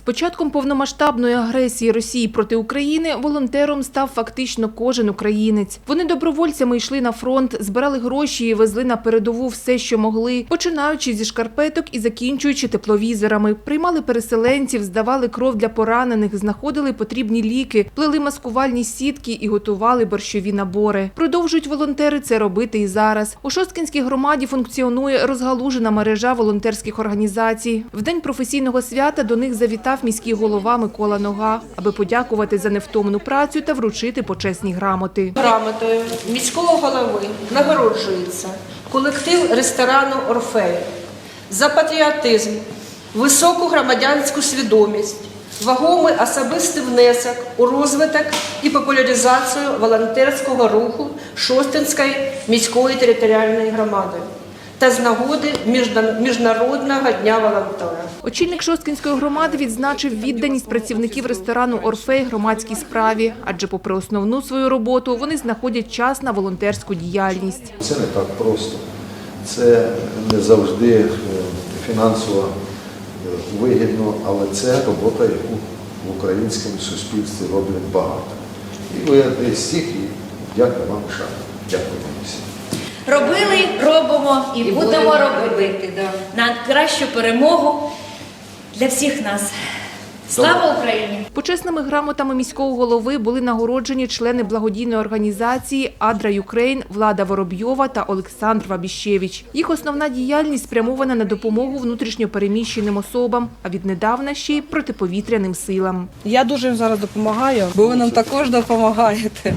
З початком повномасштабної агресії Росії проти України волонтером став фактично кожен українець. Вони добровольцями йшли на фронт, збирали гроші і везли на передову все, що могли, починаючи зі шкарпеток і закінчуючи тепловізорами. Приймали переселенців, здавали кров для поранених, знаходили потрібні ліки, плели маскувальні сітки і готували борщові набори. Продовжують волонтери це робити і зараз. У Шосткінській громаді функціонує розгалужена мережа волонтерських організацій. В день професійного свята до них завітав міський голова Микола Нога, аби подякувати за невтомну працю та вручити почесні грамоти. Грамотою міського голови нагороджується колектив ресторану Орфей за патріотизм, високу громадянську свідомість, вагомий особистий внесок у розвиток і популяризацію волонтерського руху Шостинської міської територіальної громади та з нагоди Міжна- Міжнародного дня волонтера. Очільник Шосткінської громади відзначив відданість працівників ресторану Орфей громадській справі, адже, попри основну свою роботу, вони знаходять час на волонтерську діяльність. Це не так просто. Це не завжди е, фінансово е, вигідно, але це робота, яку в українському суспільстві роблять багато. І ви з цих, і дякую вам, шана. Дякую вам всім. Робили, робимо і, І будемо робити, да. на кращу перемогу для всіх нас. Слава Україні! Почесними грамотами міського голови були нагороджені члени благодійної організації Адра Юкрейн Влада Воробйова та Олександр Вабіщевич. Їх основна діяльність спрямована на допомогу внутрішньопереміщеним особам, а віднедавна ще й протиповітряним силам. Я дуже їм зараз допомагаю, бо ви нам також допомагаєте.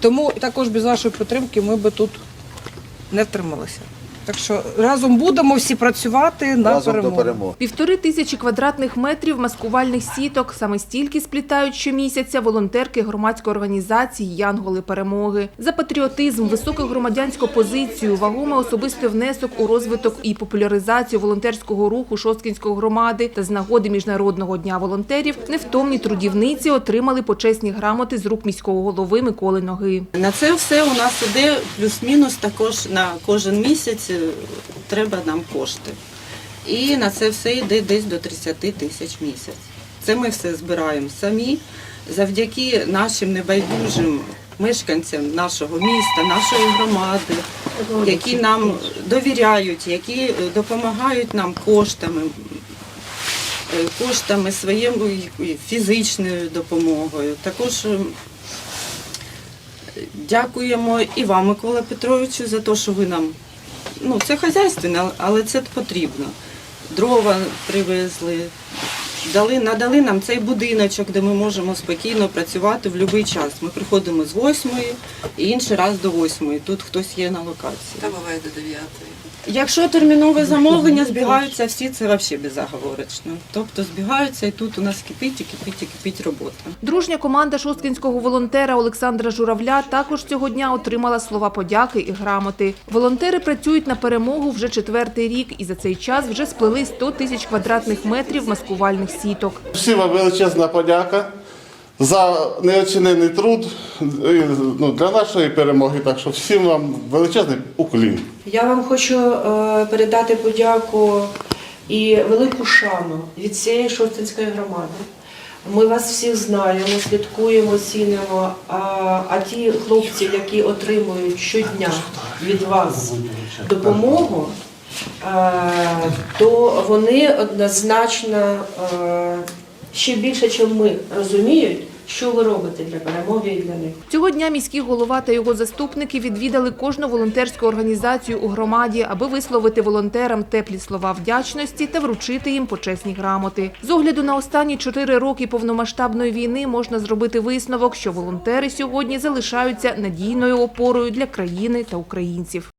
Тому також без вашої підтримки ми би тут не втрималися. Так що разом будемо всі працювати на Разом до перемогу. перемоги. Півтори тисячі квадратних метрів маскувальних сіток саме стільки сплітають щомісяця волонтерки громадської організації Янголи перемоги за патріотизм, високу громадянську позицію, вагомий особистий внесок у розвиток і популяризацію волонтерського руху Шосткінської громади та з нагоди міжнародного дня волонтерів невтомні трудівниці отримали почесні грамоти з рук міського голови Миколи Ноги. На це все у нас іде плюс-мінус також на кожен місяць е, треба нам кошти. І на це все йде десь до 30 тисяч місяць. Це ми все збираємо самі завдяки нашим небайдужим мешканцям нашого міста, нашої громади, які нам довіряють, які е, допомагають нам коштами, е, коштами своєю фізичною допомогою. Також Дякуємо і вам, Микола Петровичу, за те, що ви нам. Ну, це хазяйственне, але це потрібно. Дрова привезли, дали, надали нам цей будиночок, де ми можемо спокійно працювати в будь-який час. Ми приходимо з восьмої і інший раз до восьмої. Тут хтось є на локації. Та буває до 9. Якщо термінове замовлення, збігаються всі, це взагалі безоговорочно. Тобто збігаються і тут у нас кипить і кипить і кипить робота. Дружня команда шосткінського волонтера Олександра Журавля також цього дня отримала слова подяки і грамоти. Волонтери працюють на перемогу вже четвертий рік і за цей час вже сплели 100 тисяч квадратних метрів маскувальних сіток. Всім величезна подяка за неоцінений труд ну, для нашої перемоги. Так що всім вам величезний уклін. Я вам хочу е, передати подяку і велику шану від цієї Шостинської громади. Ми вас всіх знаємо, слідкуємо, цінимо. А, а ті хлопці, які отримують щодня від вас допомогу, е, то вони однозначно е, ще більше, ніж ми розуміють, що ви робите для перемоги і для них. Цього дня міський голова та його заступники відвідали кожну волонтерську організацію у громаді, аби висловити волонтерам теплі слова вдячності та вручити їм почесні грамоти. З огляду на останні чотири роки повномасштабної війни можна зробити висновок, що волонтери сьогодні залишаються надійною опорою для країни та українців.